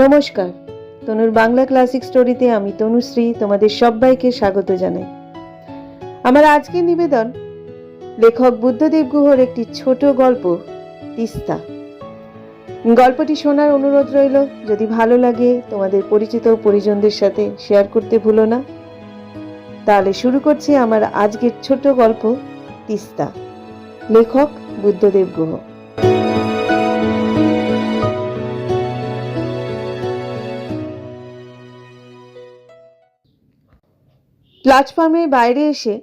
নমস্কার। তনুর বাংলা ক্লাসিক স্টোরিতে আমি তনুশ্রী তোমাদের সবাইকে স্বাগত জানাই। আমার আজকের নিবেদন লেখক বুদ্ধদেব গুহর একটি ছোট গল্প, তিস্তা। গল্পটি শোনার অনুরোধ রইল, যদি ভালো লাগে তোমাদের পরিচিত পরিজনদের সাথে শেয়ার করতে ভুলো না। তাহলে শুরু করছি আমার আজকের ছোট গল্প, তিস্তা। লেখক বুদ্ধদেব গুহ। প্ল্যাটফর্মের বাইরে এসে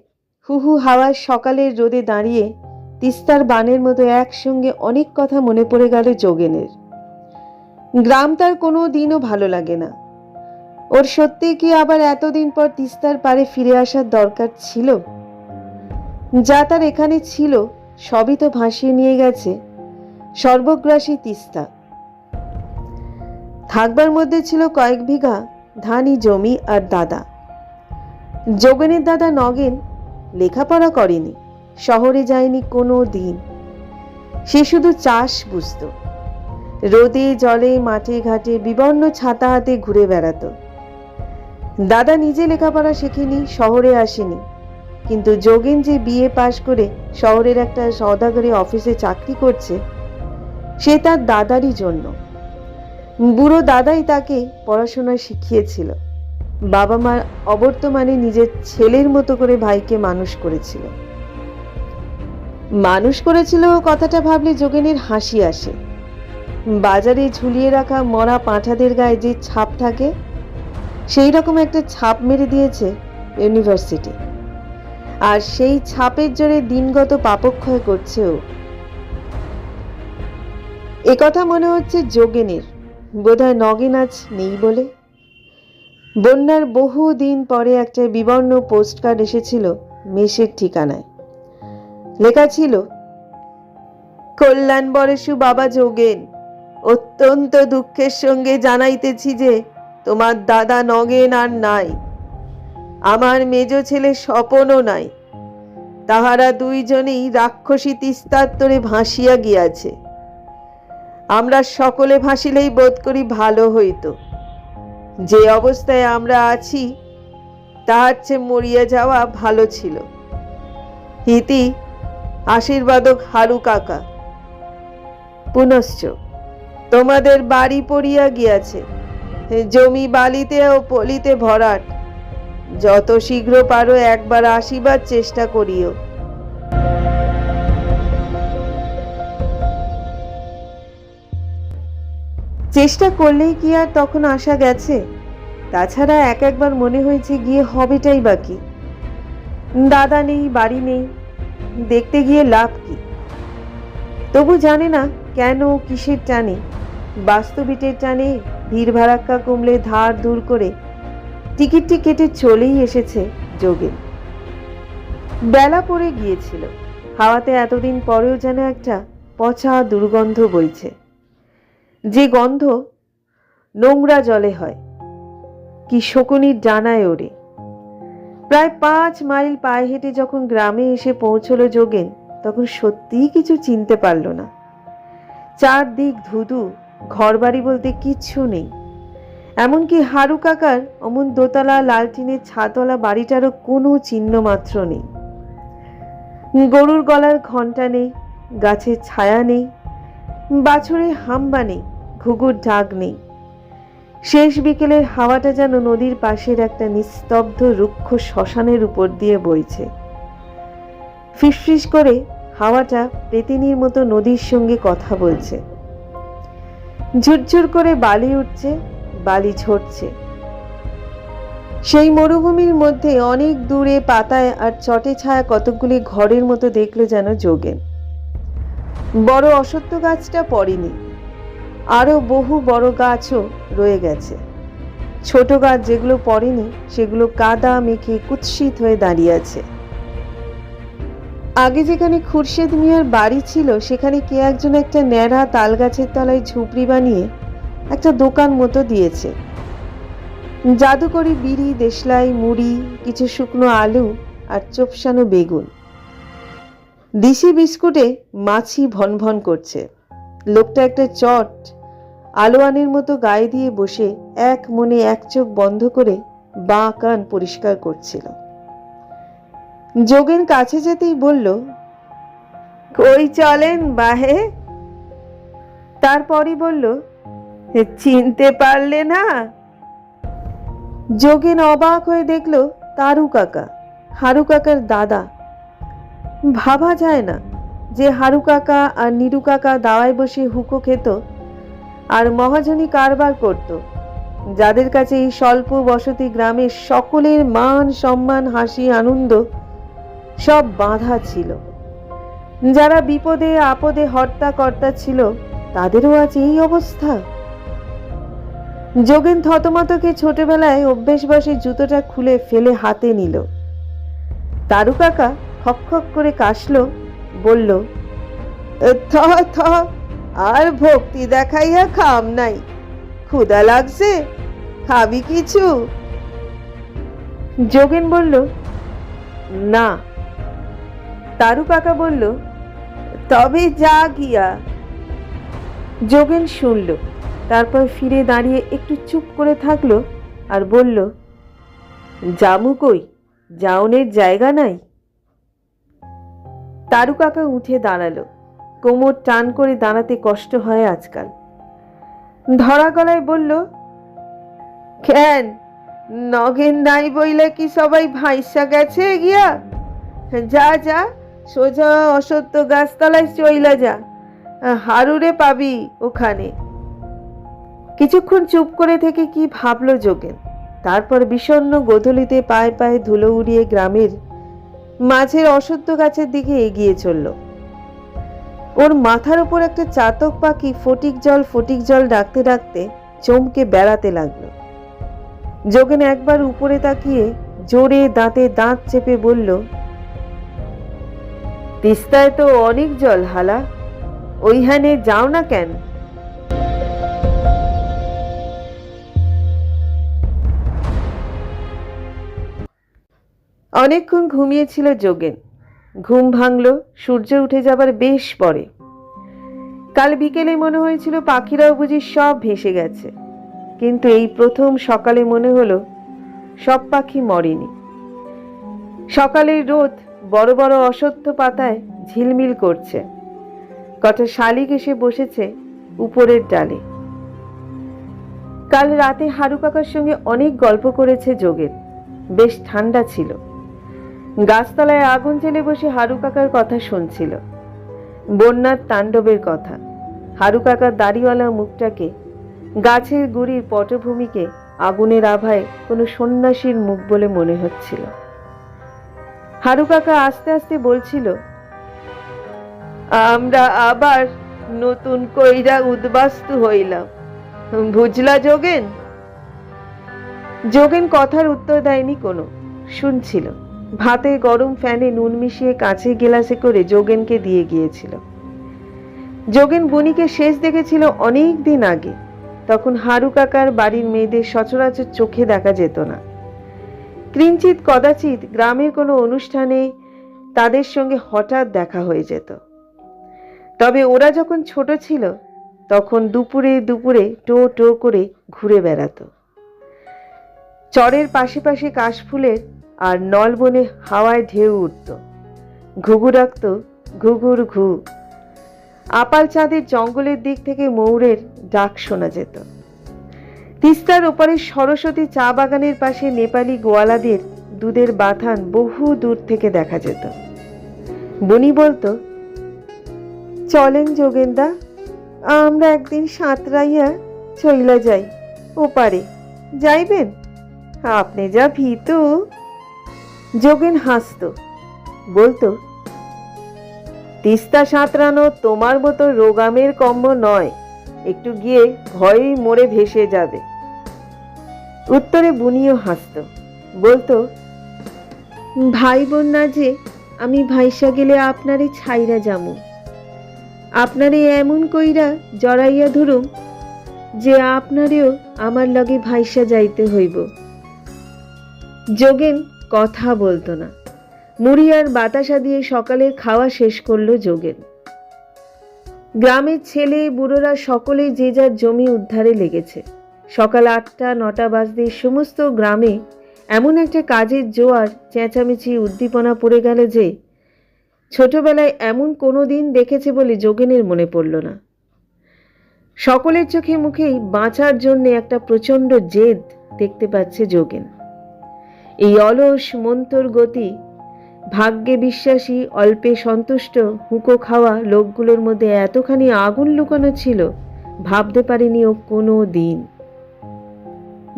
হু হু হাওয়ার সকালের রোদে দাঁড়িয়ে তিস্তার বানের মতো একসঙ্গে অনেক কথা মনে পড়ে গেল যোগেনের। গ্রাম তার কোনো দিনও ভালো লাগে না। ওর সত্যি কি আবার এতদিন পর তিস্তার পারে ফিরে আসার দরকার ছিল? যা তার এখানে ছিল, সবই তো ভাসিয়ে নিয়ে গেছে। সর্বগ্রাসী তিস্তা। থাকবার মধ্যে ছিল কয়েক বিঘা ধানি জমি আর দাদা। যোগেনের দাদা নগেন লেখাপড়া করেনি, শহরে যায়নি কোনো দিন। সে শুধু চাষ বুঝত। রোদে, জলে, মাঠে, ঘাটে বিবর্ণ ছাতা হাতে ঘুরে বেড়াতো। দাদা নিজে লেখাপড়া শেখেনি, শহরে আসেনি। কিন্তু যোগেন যে বিএ পাশ করে শহরের একটা সওদাগরি অফিসে চাকরি করছে, সে তার দাদারই জন্য। বুড়ো দাদাই তাকে পড়াশোনা শিখিয়েছিল। বাবা মা অবর্তমানে নিজের ছেলের মতো করে ভাইকে মানুষ করেছিল। মানুষ করেছিল কথাটা ভাবলে যোগেনের হাসি আসে। বাজারে ঝুলিয়ে রাখা মরা পাঁঠাদের গায়ে যে ছাপ থাকে, সেই রকম একটা ছাপ মেরে দিয়েছে ইউনিভার্সিটি। আর সেই ছাপের জোরে দিনগত পাপক্ষয় করছে ও একথা মনে হচ্ছে যোগেনের। বোধহয় নগেন আজ নেই বলে। বন্যার বহু দিন পরে একটা বিবর্ণ পোস্টকার্ড এসেছিল মেষের ঠিকানায়। লেখা ছিল, কল্যাণ বরেশু বাবা যোগেন, অত্যন্ত দুঃখের সঙ্গে জানাইতেছি যে তোমার দাদা নগেন আর নাই। আমার মেজ ছেলে স্বপনও নাই। তাহারা দুইজনেই রাক্ষসী তিস্তাত্তরে ভাসিয়া গিয়াছে। আমরা সকলে ভাসিলেই বোধ করি ভালো হইতো। যে অবস্থায় আমরা আছি, তাহার চেয়ে মরিয়া যাওয়া ভালো ছিল। ইতি আশীর্বাদক হারু কাকা, পুনশ্চ তোমাদের বাড়ি পড়িয়া গিয়াছে। জমি বালিতে ও পলিতে ভরাট, যত শীঘ্র পারো একবার আসিবার চেষ্টা করিও। চেষ্টা করলেই কি আর তখন আসা গেছে? তাছাড়া এক একবার মনে হয়েছে গিয়ে হবেটাই বাকি দাদা নেই, বাড়ি নেই, দেখতে গিয়ে লাভ কি? তবু জানে না কেন, কিসের টানে? বাস্তবিটের টানে ভিড় ভাড়াক্কা কমলে ধার দূর করে টিকিটটি কেটে চলেই এসেছে যোগে বেলা পড়ে গিয়েছিল। হাওয়াতে এতদিন পরেও যেন একটা পচা দুর্গন্ধ বইছে। যে গন্ধ নোংরা জলে হয়, কি শকুনির ডানায় ওড়ে। প্রায় পাঁচ মাইল পায়ে হেঁটে যখন গ্রামে এসে পৌঁছলো যোগেন, তখন সত্যিই কিছু চিনতে পারল না। চারদিক ধুধু, ঘরবাড়ি বলতে কিচ্ছু নেই। এমনকি হারু কাকার অমন দোতলা লালটিনের ছাতলা বাড়িটারও কোনো চিহ্ন মাত্র নেই। গরুর গলার ঘণ্টা নেই, গাছের ছায়া নেই বাছুরে হাম্বা নেই ঘুঘুর ঢাক নেই। শেষ বিকেলের হাওয়াটা যেন নদীর পাশের একটা নিস্তব্ধ রুক্ষ শ্মশানের উপর দিয়ে বইছে। ফিসফিস করে হাওয়াটা পেতিনির মতো নদীর সঙ্গে কথা বলছে। ঝুরঝুর করে বালি উঠছে, বালি ঝরছে। সেই মরুভূমির মধ্যে অনেক দূরে পাতায় আর চটে ছায়া কতকগুলি ঘরের মতো দেখল যেন যোগেন। বড় অসত্য গাছটা পড়েনি। আরও বহু বড় গাছও রয়ে গেছে। ছোট গাছ যেগুলো পড়েনি, সেগুলো কাদা মেখে কুৎসিত হয়ে দাঁড়িয়ে আছে। আগে যেখানে খুরশেদ মিয়ার বাড়ি ছিল, সেখানে কে একজন একটা ন্যাড়া তাল গাছের তলায় ঝুপড়ি বানিয়ে একটা দোকান মতো দিয়েছে। জাদুকরি বিড়ি, দেশলাই, মুড়ি, কিছু শুকনো আলু আর চোপসানো বেগুন। দিশি বিস্কুটে মাছি ভন ভন করছে। লোকটা একটা চট আলোয়ানের মতো গায়ে দিয়ে বসে এক মনে এক চোখ বন্ধ করে বাঁ কান পরিষ্কার করছিল। যোগেন কাছে যেতেই বলল, কই চলেন বাহে? তারপরই বলল, চিনতে পারলে না? যোগেন অবাক হয়ে দেখল তারু কাকা, হারু কাকার দাদা। ভাবা যায় না যে হারু কাকা আর নিরু কাকা দাওয়ায় বসে হুকো খেত আর মহাজনী কারবার করত। যাদের কাছে এই স্বল্প বসতি গ্রামের সকলের মান সম্মান, হাসি, আনন্দ সব বাঁধা ছিল। যারা বিপদে, আপদে হর্তা কর্তা ছিল, তাদেরও আজ এই অবস্থা। যোগেন থতমতকে ছোটবেলায় অভ্যেসবশে জুতোটা খুলে ফেলে হাতে নিল। তারু কাকা খক করে কাশলো, বলল থ থ আর ভক্তি দেখাইয়া খাম নাই। ক্ষুদা লাগছে? খাবি কিছু? যোগেন বলল, না। তারু কাকা বলল, তবে যা গিয়া। যোগেন শুনল, তারপর ফিরে দাঁড়িয়ে একটু চুপ করে থাকল আর বলল, জামু কই? জাউনের জায়গা নাই? তারু কাকা উঠে দাঁড়াল। কোমর টান করে দাঁড়াতে কষ্ট হয় আজকাল। ধরা গলায় বলল, কেন? নগেন নাই বইলে কি সবাই ভাইসা গেছে গিয়া? যা যা, সোজা অসত্য গাছতলায় চইলা যা, হারুরে পাবি ওখানে। কিছুক্ষণ চুপ করে থেকে কি ভাবলো যোগেন? তারপর বিষণ্ণ গোধূলিতে পায়ে পায়ে ধুলো উড়িয়ে গ্রামের মাঝের অসত্য গাছের দিকে এগিয়ে চলল। ওর মাথার উপর একটা চাতক পাখি ফটিক জল ফটিক জল ডাকতে ডাকতে চমকে বেড়াতে লাগল। যোগেন একবার উপরে তাকিয়ে জোরে দাঁতে দাঁত চেপে বলল, তিস্তায় তো অনেক জল হালা, ওইখানে যাও না কেন? অনেকক্ষণ ঘুমিয়েছিল যোগেন। ঘুম ভাঙল, সূর্য উঠে যাবার বেশ পরে। কাল বিকেলে মনে হয়েছিল পাখিরাও বুঝি সব ভেসে গেছে। কিন্তু এই প্রথম সকালে মনে হলো সব পাখি মরেনি। সকালের রোদ বড় বড় অসত্য পাতায় ঝিলমিল করছে। কটা শালিক এসে বসেছে উপরের ডালে। কাল রাতে হারু কাকার সঙ্গে অনেক গল্প করেছে যোগেন। বেশ ঠান্ডা ছিল। গাছতলায় আগুন জেলে বসে হারু কাকার কথা শুনছিল। বন্যার তাণ্ডবের কথা। হারু কাকার দাড়িওয়ালা মুখটাকে, গাছের গুড়ির পটভূমিকে আগুনের আভায় কোনো সন্ন্যাসীর মুখ বলে মনে হচ্ছিল। হারু কাকা আস্তে আস্তে বলছিল, আমরা আবার নতুন কইরা উদ্বাস্তু হইলাম। বুঝলা যোগেন? যোগেন কথার উত্তর দেয়নি কোনো, শুনছিল। ভাতে গরম ফ্যানে নুন মিশিয়ে কাঁচের গেলাসে করে যোগেনকে দিয়ে গিয়েছিল। যোগেন বুনিকে শেষ দেখেছিল অনেক দিন আগে। তখন হারু কাকার বাড়ির মেয়েদের সচরাচর চোখে দেখা যেত না। কিঞ্চিত কদাচিৎ গ্রামের কোনো অনুষ্ঠানে তাদের সঙ্গে হঠাৎ দেখা হয়ে যেত। তবে ওরা যখন ছোট ছিল, তখন দুপুরে দুপুরে টো টো করে ঘুরে বেড়াতো। চরের পাশে পাশে কাশফুলের আর নলবনে হাওয়ায় ঢেউ উঠত। ঘুঘু ডাকত, ঘুঘুর ঘু। আপাল চাঁদের জঙ্গলের দিক থেকে ময়ূরের ডাক শোনা যেত। তিস্তার ওপারে সরস্বতী চা বাগানের পাশে নেপালি গোয়ালাদের দুধের বাথান বহু দূর থেকে দেখা যেত। বনি বলতো, চলেন যোগেন্দা, আমরা একদিন সাঁতরাইয়া চইলা যাই। ওপারে যাইবেন? আপনি যা ভীতু যোগেন হাসত। বলতো, তিস্তা সাঁতরানো তোমার মতো রোগামের কম্ব নয়, একটু গিয়ে ভয়েই মরে ভেসে যাবে। উত্তরে বুনিও হাসত, বলতো ভাই বোন না যে, আমি ভাইসা গেলে আপনারে ছাইরা যামু। আপনারে এমন কইরা জড়াইয়া ধরুম যে আপনারেও আমার লগে ভাইসা যাইতে হইব। যোগেন কথা বলতো না। মুড়ি আর বাতাসা দিয়ে সকালের খাওয়া শেষ করল যোগেন। গ্রামের ছেলে, বুড়োরা সকলেই যে যার জমি উদ্ধারে লেগেছে। সকাল আটটা, নটা বাজতে সমস্ত গ্রামে এমন একটা কাজের জোয়ার, চেঁচামেচি, উদ্দীপনা পড়ে গেল যে, ছোটবেলায় এমন কোনো দিন দেখেছে বলে যোগেনের মনে পড়ল না। সকলের চোখে মুখেই বাঁচার জন্য একটা প্রচণ্ড জেদ দেখতে পাচ্ছে যোগেন। এই অলস মন্তর গতি, ভাগ্যে বিশ্বাসী, অল্পে সন্তুষ্ট, হুঁকো খাওয়া লোকগুলোর মধ্যে এতখানি আগুন লুকানো ছিল, ভাবতে পারেনি ও কোনো দিন।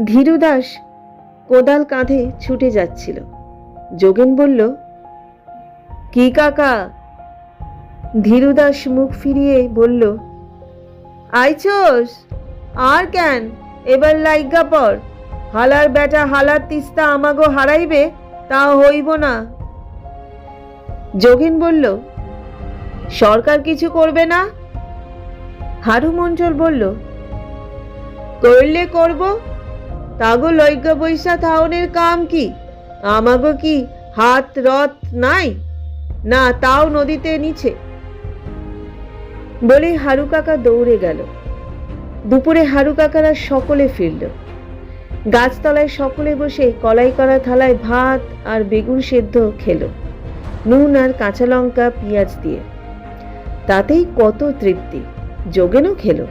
ধীরুদাস কোদাল কাঁধে ছুটে যাচ্ছিল। যোগেন বলল, কি কাকা? ধীরুদাস মুখ ফিরিয়ে বলল আইছোস আর কেন এবার লাইগা পর। হালার বেটা হালার তিস্তা আমাগো হারাইবে, তা হইব না। যোগিন বলল, সরকার কিছু করবে না? হারু মঞ্চল বলল, করলে করব, তাগো লৈজ্ঞা বৈশা থাউনের কাম কি? আমাগো কি হাত রথ নাই? না, তাও নদীতে নিচে। বলে হারু কাকা দৌড়ে গেল। দুপুরে হারু কাকারা সকলে ফিরল। গাছতলায় সকলে বসে কলাই করা থালায় ভাত আর বেগুন সেদ্ধ খেলো। নুন আর কাঁচা লঙ্কা, পেঁয়াজ দিয়ে। তাতেই কত তৃপ্তি, যোগেনও খেলো।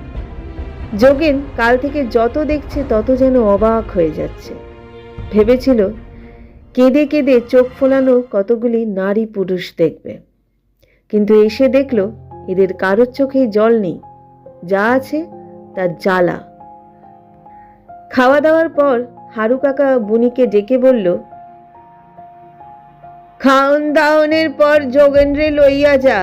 যোগেন কাল থেকে যত দেখছে তত যেন অবাক হয়ে যাচ্ছে। ভেবেছিল, কেঁদে কেঁদে চোখ ফোলানো কতগুলি নারী পুরুষ দেখবে। কিন্তু এসে দেখল, এদের কারোর চোখেই জল নেই। যা আছে তার জ্বালা। খাওয়া দাওয়ার পর হারু কাকা বুনিকে ডেকে বলল, খাওন দাওনের পর যোগেন্দ্রে লইয়া যা।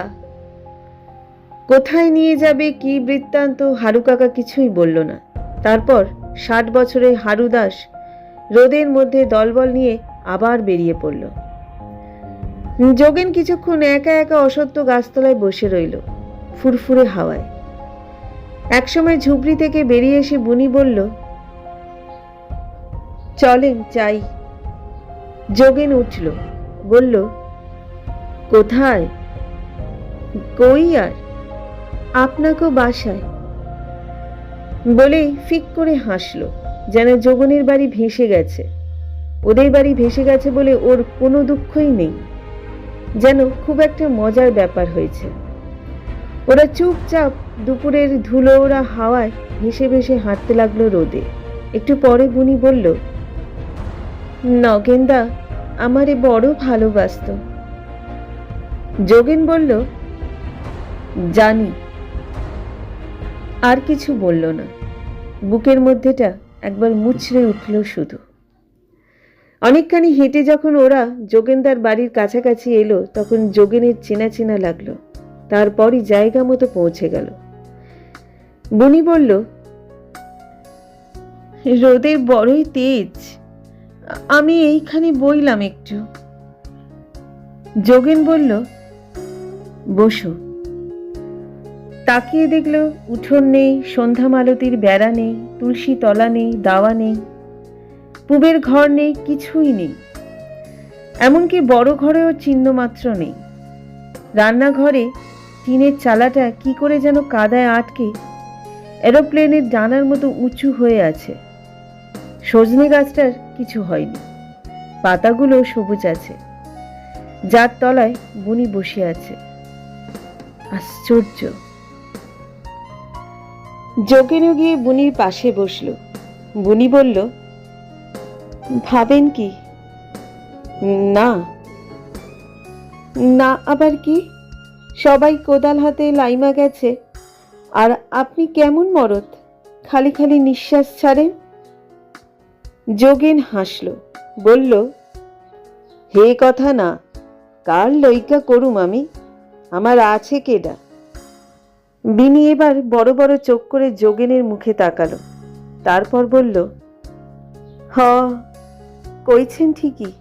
কোথায় নিয়ে যাবে কি বৃত্তান্ত? হারু কাকা কিছুই বলল না। তারপর ষাট বছরে হারু দাস রোদের মধ্যে দলবল নিয়ে আবার বেরিয়ে পড়ল। যোগেন কিছুক্ষণ একা একা অসত্য গাছতলায় বসে রইল, ফুরফুরে হাওয়ায়। একসময় ঝুপড়ি থেকে বেরিয়ে এসে বুনি বলল চলেন চাই যোগেন উঠল, বলল, কোথায়? কই আর? আপনাকেও বাসায়। বলেই ফিক করে হাসলো, যেন যোগনের বাড়ি ভেসে গেছে। ওদের বাড়ি ভেসে গেছে বলে ওর কোনো দুঃখই নেই। যেন খুব একটা মজার ব্যাপার হয়েছে। ওরা চুপচাপ দুপুরের ধুলো ওরা হাওয়ায় ভেসে ভেসে হাঁটতে লাগল রোদে। একটু পরে বুনি বলল নগেন্দা, আমারে বড় ভালোবাসত। যোগেন বলল, জানি। আর কিছু বলল না। বুকের মধ্যেটা একবার মুচড়ে উঠল শুধু। অনেকখানি হেঁটে যখন ওরা যোগেন্দার বাড়ির কাছাকাছি এলো, তখন যোগেনের চেনা চেনা লাগল। তারপরই জায়গা মতো পৌঁছে গেল। বনি বলল, রোদের বড়ই তেজ। আমি এইখানে বইলাম একটু। যোগেন বলল, বসো। তাকিয়ে দেখল উঠোন নেই সন্ধ্যা মালতীর বেড়া নেই, তুলসী তলা নেই, দাওয়া নেই, পুবের ঘর নেই, কিছুই নেই। এমনকি বড় ঘরেও চিহ্ন মাত্র নেই। রান্নাঘরে টিনের চালাটা কি করে যেন কাদায় আটকে এরোপ্লেনের ডানার মতো উঁচু হয়ে আছে। সজনে গাছটার কিছু হয়নি। পাতাগুলো সবুজ আছে। যার তলায় বুনি বসে আছে। আশ্চর্য। যোগেনও গিয়ে বুনির পাশে বসল। বুনি বলল, ভাবেন কি? না। না আবার কি? সবাই কোদাল হাতে লাইমা গেছে। আর আপনি কেমন মরদ? খালি খালি নিঃশ্বাস ছাড়েন? যোগেন হাসল, বলল, হে কথা না, কার লইকা করুম আমি? আমার আছে কেডা? বিনি এবার বড় বড় চোখ করে যোগেনের মুখে তাকালো, তারপর বলল, হ, কইছেন ঠিকই,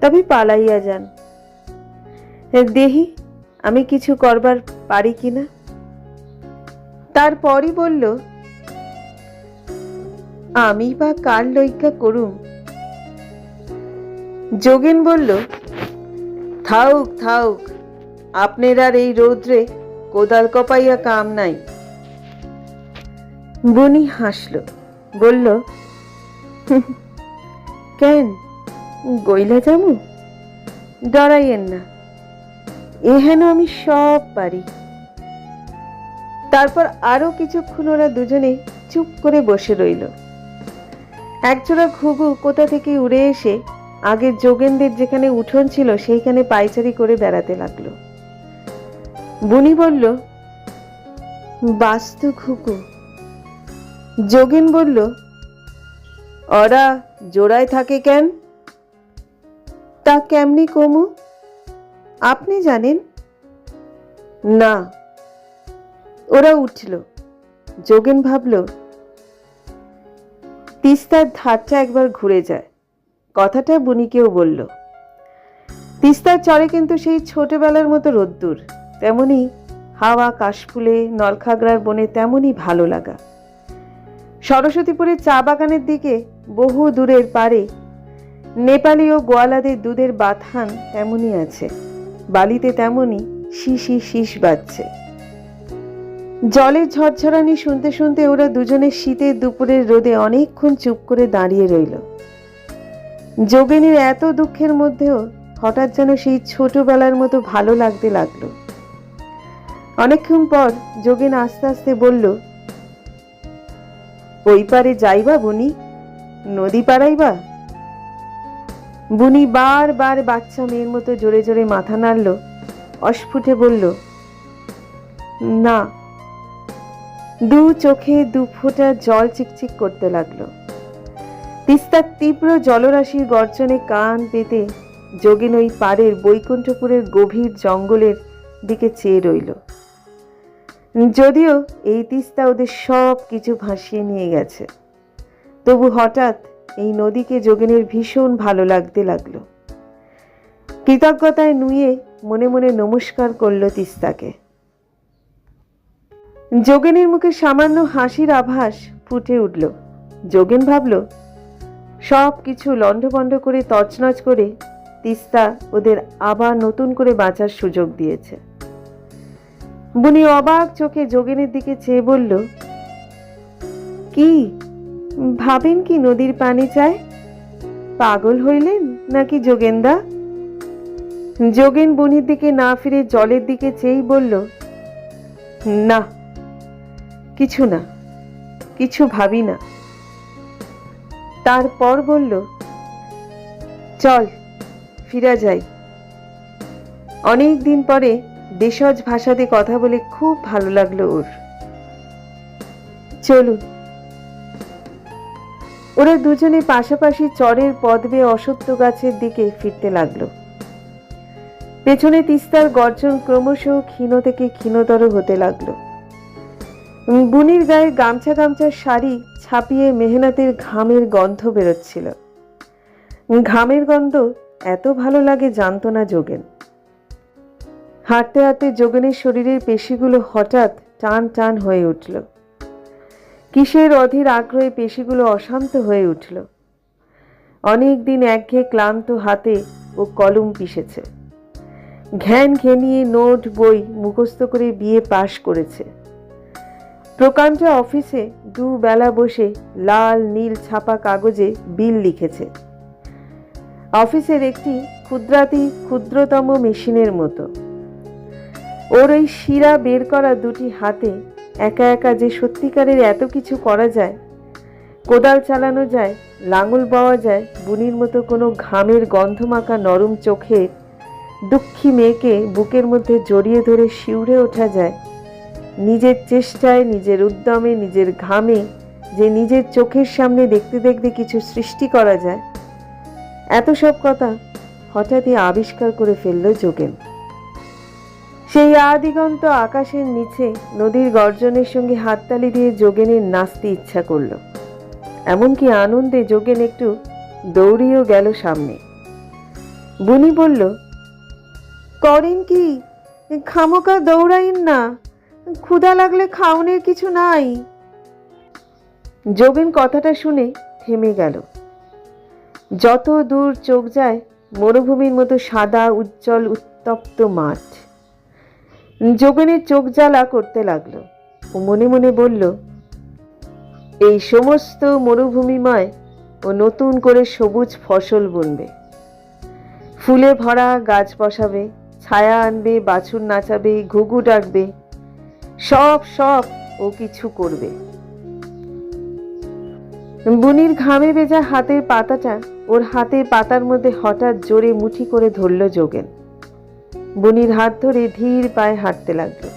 তবে পালাইয়া যান। দেহি, আমি কিছু করবার পারি কিনা তারপরই বলল আমি বা কার লইকা করুম? যোগেন বলল থাউক থাউক আপনার আর এই রৌদ্রে কোদাল কপাইয়া কাম নাই। বনি হাসল বলল "হুঁ, কেন গইলা যামু? ডরাইয়েন না এহেন আমি সব পারি। তারপর আরও কিছুক্ষণ ওরা দুজনে চুপ করে বসে রইল। একজোড়া ঘুঘু কোথা থেকে উড়ে এসে আগের যোগেনদের যেখানে উঠোন ছিল সেইখানে পায়চারি করে বেড়াতে লাগল। বুনি বলল, বাস্তু ঘুঘু। যোগেন বলল ওরা জোড়ায় থাকে কেন? তা কেমনি কমু? আপনি জানেন? না। ওরা উঠল। যোগেন ভাবল তিস্তার ধারটা একবার ঘুরে যায়। কথাটা বুনিকেও বলল, তিস্তার চরে কিন্তু সেই ছোটবেলার মতো রোদ্দুর। তেমনি হাওয়া, কাশফুলে, নলখাগড়ার বনে তেমনই ভালো লাগা। সরস্বতীপুরের চা বাগানের দিকে বহু দূরের পারে নেপালি ও গোয়ালাদের দুধের বাথান তেমনই আছে। বালিতে তেমনই শিশি শীষ বাজছে। জলের ঝরঝরানি শুনতে শুনতে ওরা দুজনে শীতের দুপুরের রোদে অনেকক্ষণ চুপ করে দাঁড়িয়ে রইল। যোগিনীর এত দুঃখের মধ্যেও হঠাৎ যেন সেই ছোটবেলার মতো ভালো লাগতে লাগল। অনেকক্ষণ পর যোগিন আস্তে আস্তে বলল, ওই পারে যাইবা বুনি? নদী পাড়াইবা? বুনি বারবার বাচ্চা মেয়ের মতো জোরে জোরে মাথা নাড়ল, অস্ফুটে বলল, না দু চোখে দু ফোঁটা জল চিকচিক করতে লাগল। তিস্তার তীব্র জলরাশির গর্জনে কান পেতে যোগিন ওই পাড়ের বৈকুণ্ঠপুরের গভীর জঙ্গলের দিকে চেয়ে রইল। যদিও এই তিস্তা ওদের সব কিছু ভাসিয়ে নিয়ে গেছে। তবু হঠাৎ এই নদীকে যোগিনের ভীষণ ভালো লাগতে লাগল। কৃতজ্ঞতায় নুয়ে মনে মনে নমস্কার করল তিস্তাকে। যোগেনের মুখে সামান্য হাসির আভাস ফুটে উঠল। যোগেন ভাবল, সব কিছু লণ্ডভণ্ড করে তছনছ করে তিস্তা ওদের আবার নতুন করে বাঁচার সুযোগ দিয়েছে। বুনি অবাক চোখে যোগেনের দিকে চেয়ে বলল, কি? ভাবেন কি নদীর পানি চায়? পাগল হইলেন নাকি যোগেনদা? যোগেন বনির দিকে না ফিরে জলের দিকে চেয়েই বলল, না কিছু না, কিছু ভাবি না। তারপর বলল, চল, ফিরা যাই। অনেক দিন পরে দেশজ ভাষাতে কথা বলে খুব ভালো লাগল ওর। চলুন। ওরা দুজনে পাশাপাশি চরের পদ বেয়ে অসত্য গাছের দিকে ফিরতে লাগল। পেছনে তিস্তার গর্জন ক্রমশ ক্ষীণ থেকে ক্ষীণতর হতে লাগল। বুনির গায়ে গামছা গামছার শাড়ি ছাপিয়ে মেহনাতের ঘামের গন্ধ বেরোচ্ছিল। ঘামের গন্ধ এত ভালো লাগে জানতো না যোগেন। হাঁটতে হাঁটতে যোগেনের শরীরের পেশিগুলো হঠাৎ টান টান হয়ে উঠল। কিসের অধীর আগ্রহে পেশিগুলো অশান্ত হয়ে উঠল। অনেক দিন একঘেয়ে ক্লান্ত হাতে ও কলম পিষেছে। ঘ্যান ঘেনিয়ে নোট, বই মুখস্থ করে বিয়ে পাশ করেছে। প্রকাণ্ড অফিসে দুবেলা বসে লাল, নীল, ছাপা কাগজে বিল লিখেছে। অফিসের একটি ক্ষুদ্রাতি, ক্ষুদ্রতম মেশিনের মতো। ওর ওই শিরা বের করা দুটি হাতে একা একা যে সত্যিকারের এত কিছু করা যায়, কোদাল চালানো যায়, লাঙল পাওয়া যায়, বুনির মতো কোনো ঘামের গন্ধমাখা নরম চোখে দুঃখী মেয়েকে বুকের মধ্যে জড়িয়ে ধরে শিউরে ওঠা যায় নিজের চেষ্টায়, নিজের উদ্যমে, নিজের ঘামে যে নিজের চোখের সামনে দেখতে দেখতে কিছু সৃষ্টি করা যায়। এত সব কথা হঠাৎই আবিষ্কার করে ফেলল যোগেন। সেই আদিগন্ত আকাশের নিচে নদীর গর্জনের সঙ্গে হাততালি দিয়ে যোগেনের নাচতে ইচ্ছা করল। এমনকি আনন্দে যোগেন একটু দৌড়িয়েও গেল সামনে। বুনি বলল, করেন কি? খামোকা দৌড়াইন না। ক্ষুধা লাগলে খাওনের কিছু নাই। যোগেন কথাটা শুনে থেমে গেল। যত দূর চোখ যায়, মরুভূমির মতো সাদা, উজ্জ্বল, উত্তপ্ত মাঠ। যোগেনের চোখ জ্বালা করতে লাগল ও মনে মনে বলল, এই সমস্ত মরুভূমিময় ও নতুন করে সবুজ ফসল বুনবে। ফুলে ভরা গাছ বসাবে, ছায়া আনবে, বাছুর নাচাবে, ঘুঘু ডাকবে সব সব ও কিছু করবে। বুনির ঘামে ভেজা হাতের পাতাটা ওর হাতের পাতার মধ্যে হঠাৎ জোরে মুঠি করে ধরল যোগেন। বুনির হাত ধরে ধীর পায়ে হাঁটতে লাগল।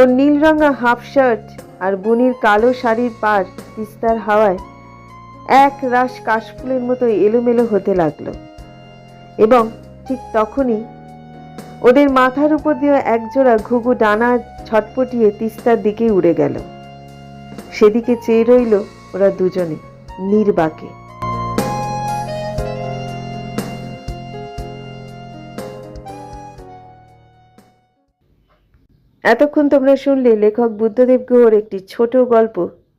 ওর নীল রঙা হাফ শার্ট আর বুনির কালো শাড়ির পার তিস্তার হাওয়ায় এক রাশ কাশফুলের মতো এলোমেলো হতে লাগল। এবং ঠিক তখনই ওদের মাথার উপর দিয়ে একজোড়া ঘুঘু ডানা ছটপটিয়ে তিস্তার দিকে উড়ে গেল। সেদিকে চেয়ে রইল ওরা দুজনে, নির্বাকে। এতক্ষণ তোমরা শুনলে লেখক বুদ্ধদেব গুহর একটি ছোট গল্প,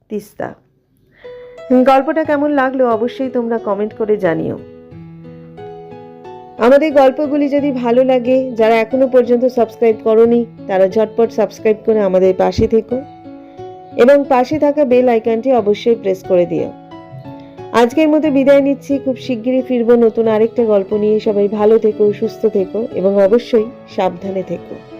তিস্তা। গল্পটা কেমন লাগল অবশ্যই তোমরা কমেন্ট করে জানিও। আমাদের গল্পগুলি যদি ভালো লাগে, যারা এখনও পর্যন্ত সাবস্ক্রাইব করনি, তারা ঝটপট সাবস্ক্রাইব করে আমাদের পাশে থেকো এবং পাশে থাকা বেল আইকনটি অবশ্যই প্রেস করে দিও। আজকের মতো বিদায় নিচ্ছি, খুব শিগগিরই ফিরবো নতুন আরেকটা গল্প নিয়ে। সবাই ভালো থেকো, সুস্থ থেকো এবং অবশ্যই সাবধানে থেকো।